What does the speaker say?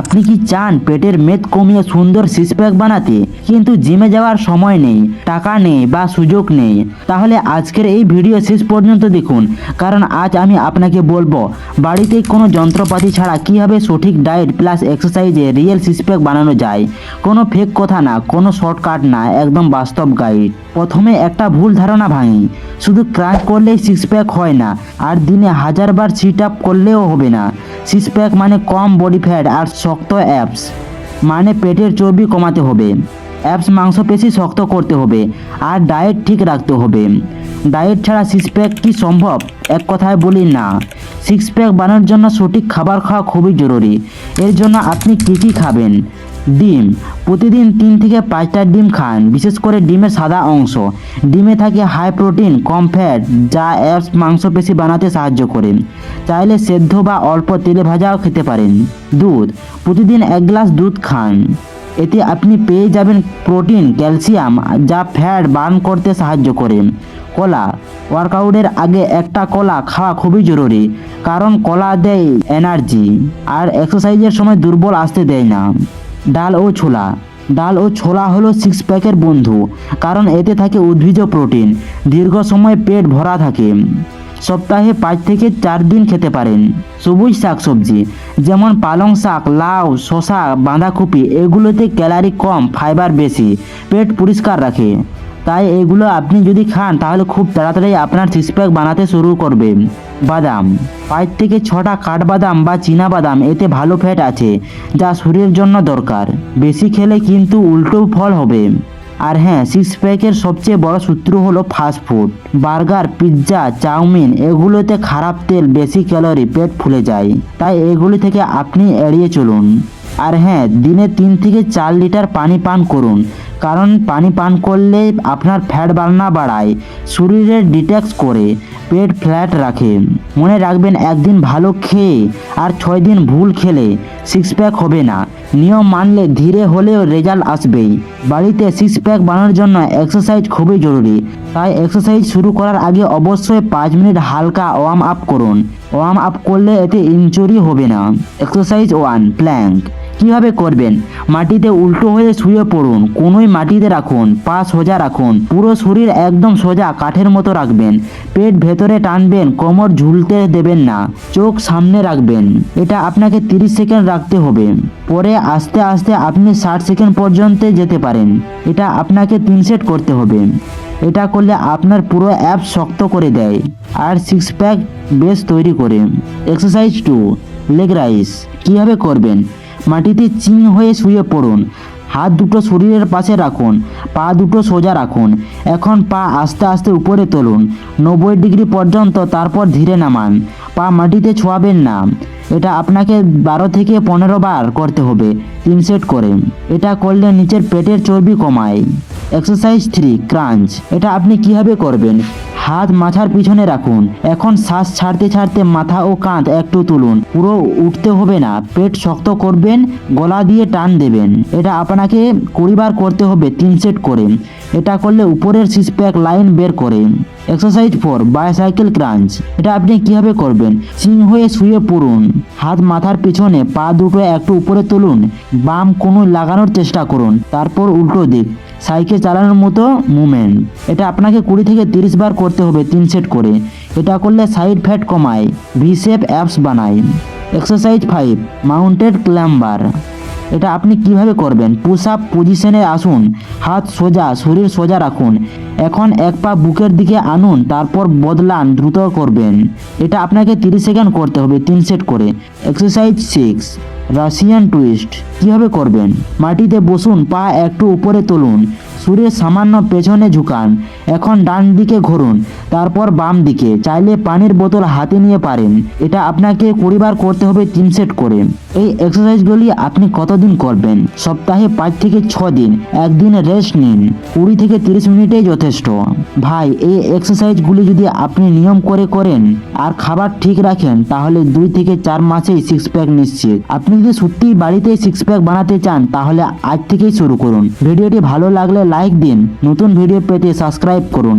আপনি কি চান পেটের মেদ কমিয়ে সুন্দর সিক্স প্যাক বানাতে? কিন্তু জিমে যাওয়ার সময় নেই, টাকা নেই বা সুযোগ নেই। তাহলে আজকের এই ভিডিও শেষ পর্যন্ত দেখুন। কারণ আজ আমি আপনাকে বলব, বাড়িতে কোনো যন্ত্রপাতি ছাড়া কীভাবে সঠিক ডায়েট প্লাস এক্সারসাইজে রিয়েল সিক্স প্যাক বানানো যায়? কোনো ফেক কথা না, কোনো শর্টকাট না, একদম বাস্তব গাইড প্রথমে একটা ভুল ধারণা ভাঙি। শুধু ক্রাঞ্চ করলেই সিক্স প্যাক হয় না, আর দিনে হাজারবার সিট আপ করলেও হবে না। সিক্স প্যাক মানে কম বডি ফ্যাট আর শক্ত অ্যাপস মানে পেটের চর্বি কমাতে হবে। অ্যাপস মাংসপেশি শক্ত করতে হবে, আর ডায়েট ঠিক রাখতে হবে। ডায়েট ছাড়া সিক্স প্যাক কি সম্ভব? এক কথায় বলি না। সিক্স প্যাক বানানোর জন্য সঠিক খাবার খাওয়া খুবই জরুরি। এর জন্য আপনি কী কী খাবেন? ডিম। প্রতিদিন তিন থেকে পাঁচটা ডিম খান, বিশেষ করে ডিমের সাদা অংশ। ডিমে থাকে হাই প্রোটিন কম ফ্যাট যা অ্যাপস মাংসপেশি বানাতে সাহায্য করে। চাইলে সেদ্ধ বা অল্প তেলে ভাজাও খেতে পারেন। দুধ। প্রতিদিন এক গ্লাস দুধ খান। এতে আপনি পেয়ে যাবেন প্রোটিন ক্যালসিয়াম যা ফ্যাট বার্ন করতে সাহায্য করে। কলা। ওয়ার্কআউটের আগে একটা কলা খাওয়া খুবই জরুরি, কারণ কলা দেয় এনার্জি আর এক্সারসাইজের সময় দুর্বল আসতে দেয় না। ডাল ও ছোলা। ডাল ও ছোলা হলো সিক্স প্যাকের বন্ধু, কারণ এতে থাকে উদ্ভিজ প্রোটিন দীর্ঘ সময় পেট ভরা থাকে। সপ্তাহে পাঁচ থেকে চার দিন খেতে পারেন। সবুজ শাক সবজি যেমন পালং শাক, লাউ শশা বাঁধাকপি, এগুলোতে ক্যালারি কম, ফাইবার বেশি, পেট পরিষ্কার রাখে। তাই এগুলো আপনি যদি খান, তাহলে খুব তাড়াতাড়ি আপনার সিক্স প্যাক বানাতে শুরু করবে। বাদাম। পাঁচ থেকে ছটা কাঠবাদাম বা চীনা বাদাম এতে ভালো ফ্যাট আছে, যা শরীরের জন্য দরকার। বেশি খেলে কিন্তু উল্টো ফল হবে। আর হ্যাঁ সিক্স প্যাকের সবচেয়ে বড় সূত্র হলো fast food burger, pizza, chow mein, এগুলোতে খারাপ তেল, বেশি ক্যালোরি, পেট ফুলে যায়। তাই এগুলি থেকে আপনি এড়িয়ে চলুন। আর হ্যাঁ দিনে তিন থেকে চার লিটার পানি পান করুন। কারণ পানি পান করলে আপনার ফ্যাট বাড়না বাড়ায় শরীরের ডিট্যাক্স করে, পেট ফ্ল্যাট রাখে। মনে রাখবেন, একদিন ভালো খেয়ে আর ছয় দিন ভুল খেলে সিক্স প্যাক হবে না। নিয়ম মানলে ধীরে হলেও রেজাল্ট আসবেই। বাড়িতে সিক্স প্যাক বানানোর জন্য এক্সারসাইজ খুবই জরুরি। তাই এক্সারসাইজ শুরু করার আগে অবশ্যই পাঁচ মিনিট হালকা ওয়ার্ম আপ করুন। ওয়ার্ম আপ করলে এতে ইনজুরি হবে না। এক্সারসাইজ ওয়ান প্ল্যাঙ্ক কীভাবে করবেন? মাটিতে উল্টো হয়ে শুয়ে পড়ুন, কোনোই মাটিতে রাখুন, পা সোজা রাখুন, পুরো শরীর একদম সোজা কাঠের মতো রাখবেন, পেট ভেতরে টানবেন, কোমর ঝুলতে দেবেন না, চোখ সামনে রাখবেন, এটা আপনাকে 30 সেকেন্ড রাখতে হবে, পরে আস্তে আস্তে আপনি ষাট সেকেন্ড পর্যন্ত যেতে পারেন, এটা আপনাকে তিন সেট করতে হবে, এটা করলে আপনার পুরো অ্যাপ শক্ত করে দেয়, আর সিক্স প্যাক বেশ তৈরি করে এক্সারসাইজ টু লেগ রাইস কীভাবে করবেন? মাটিতে চিন হয়ে শুয়ে পড়ুন। হাত দুটো শরীরের পাশে রাখুন, পা দুটো সোজা রাখুন। এখন পা আস্তে আস্তে উপরে তুলুন। নব্বই ডিগ্রি পর্যন্ত তারপর ধীরে নামান। পা মাটিতে ছোঁয়াবেন না। এটা আপনাকে বারো থেকে পনেরো বার করতে হবে, তিন সেট করে। এটা করলে নিচের পেটের চর্বি কমায়। Exercise three, crunch. এটা আপনি কীভাবে করবেন? হাত মাথার পিছনে রাখুন। এখন শ্বাস ছাড়তে ছাড়তে মাথা ও কাঁধ একটু তুলুন। পুরো উঠতে হবে না। পেট শক্ত করবেন, গলা দিয়ে টান দেবেন। এটা আপনাকে কুড়ি বার করতে হবে, তিন সেট করে। এটা করলে উপরের সিক্স প্যাক লাইন বের করে। এক্সারসাইজ ফোর বাইসাইকেল ক্রাঞ্চ এটা আপনি কীভাবে করবেন? সিং হয়ে শুয়ে পড়ুন। হাত মাথার পিছনে পা দুটো একটু উপরে তুলুন। বাম কোনো লাগানোর চেষ্টা করুন। তারপর উল্টো দিক। সাইকেল চালানোর মতো মুভমেন্ট এটা আপনাকে কুড়ি থেকে তিরিশ বার করতে হবে, তিন সেট করে। এটা করলে সাইড ফ্যাট কমায় ভি শেপ অ্যাপস বানায়। এক্সারসাইজ ফাইভ, মাউন্টেড ক্ল্যাম্বার এটা আপনি কীভাবে করবেন? পুশ আপ পজিশনে আসুন, হাত সোজা, শরীর সোজা রাখুন। এখন এক পা বুকের দিকে আনুন, তারপর বদলান, দ্রুত করবেন। এটা আপনাকে তিরিশ সেকেন্ড করতে হবে, তিন সেট করে। Exercise six. রাশিয়ান টুইস্ট কীভাবে করবেন? মাটিতে বসুন পা একটু উপরে তুলুন। শরীর সামান্য পেছনে ঝুঁকান। এখন ডান দিকে ঘুরুন, তারপর বাম দিকে। চাইলে পানির বোতল হাতে নিয়ে পারেন। এটা আপনাকে কুড়িবার করতে হবে তিন সেট করে। এই এক্সারসাইজগুলি আপনি কতদিন করবেন? সপ্তাহে পাঁচ থেকে ছ দিন। একদিন রেস্ট নিন। কুড়ি থেকে তিরিশ মিনিটেই যথেষ্ট। ভাই, এই এক্সারসাইজগুলি যদি আপনি নিয়ম করে করেন আর খাবার ঠিক রাখেন, তাহলে দুই থেকে চার মাসেই সিক্স প্যাক নিশ্চিত। আপনি যদি সত্যিই বাড়িতে সিক্স প্যাক বানাতে চান, তাহলে আজ থেকেই শুরু করুন। ভিডিওটি ভালো লাগলে লাইক দিন। নতুন ভিডিও পেতে সাবস্ক্রাইব করুন।